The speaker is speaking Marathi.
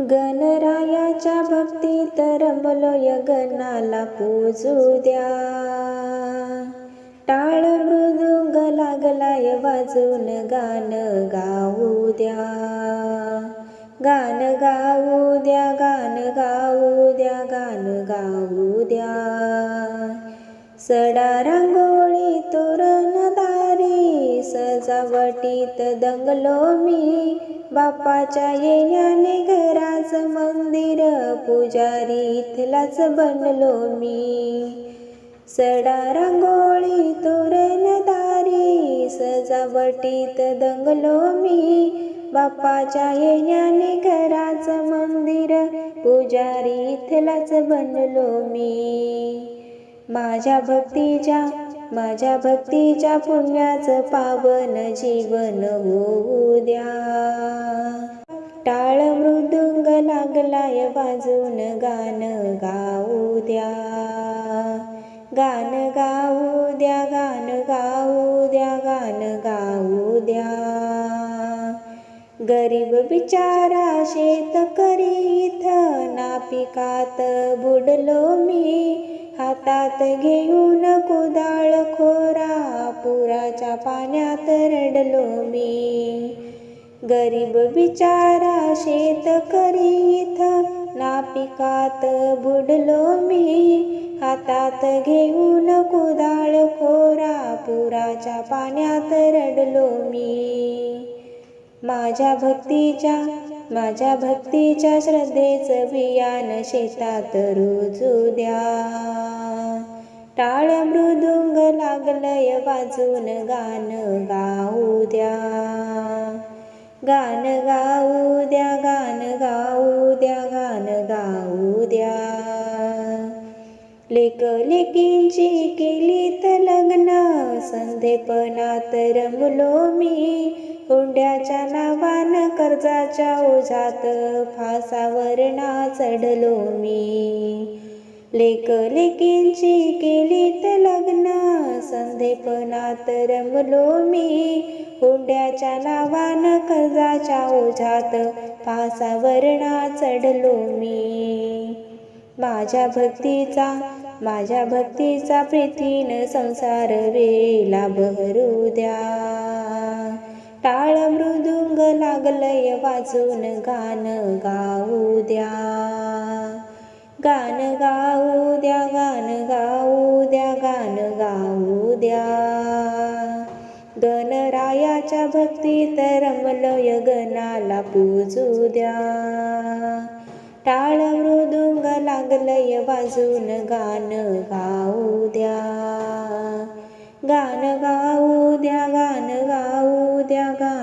गणरायाच्या भक्तीत रमलोय गणाला पूजू द्या. टाळ मृदुंग लागलाय वाजून गाण गाऊ द्या. गाण गाऊ द्या गाण गाऊ द्या गाण गाऊ द्या. सडा रांगोळी तोरणदारी सजावटीत दंगलो मी. बापाच्या येण्याने घराच मंदिर पुजारी इथलाच बनलो मी. सडा रांगोळी तोरणदारी सजावटीत दंगलो मी. बाप्पाच्या येण्याने घराच मंदिर पुजारी इथलाच बनलो मी. माझ्या भक्तीच्या माझ्या भक्तीच्या पुण्याचं पावन जीवन होऊ द्या. टाळ मृदुंग लागलाय वाजून गाण गाऊ द्या. गाण गाऊ द्या गाण गाऊ द्या गाण गाऊ द्या. गरीब बिचारा शेतकरी इथं नापिकात बुडलो मी. हातात घेऊन कुदाळ खोरा पुराच्या पाण्यात रडलो मी. गरीब बिचारा शेतकरी इथं नापिकात बुडलो मी. हातात घेऊन कुदाळ खोरा पुराच्या पाण्यात रडलो मी. माझ्या भक्तीच्या माझ्या भक्तीच्या श्रद्धेचं बियाण शेतात रुजू द्या. टाळ मृदुंग लागलंय वाजून गाण गाऊ द्या. गाण गाऊ द्या गाण गाऊ द्या गाण गाऊ द्या. लेक लेकींची केलीत लग्न संधेपणात रमलो मी. हुंड्याच्या नावानं कर्जाच्या ओझात फासावर ना चढलो मी. लेक लेकींची केलीत लग्न. संधेपणात रमलो मी. हुंड्याच्या नावान कर्जाच्या ओझात पासावरणा चढलो मी. माझ्या भक्तीचा माझ्या भक्तीचा प्रीतीनं संसार वेला बहरू द्या. टाळ मृदुंग लागलय वाजून गाणं गाऊ द्या. गाण गाऊ द्या गाण गाऊ द्या गाण गाऊ द्या. गणरायाच्या भक्तीत रमलय गणाला पूजू द्या. टाळ मृदुंग लागलय वाजून गाण गाऊ द्या. गाण गाऊ द्या गाण गाऊ द्या गा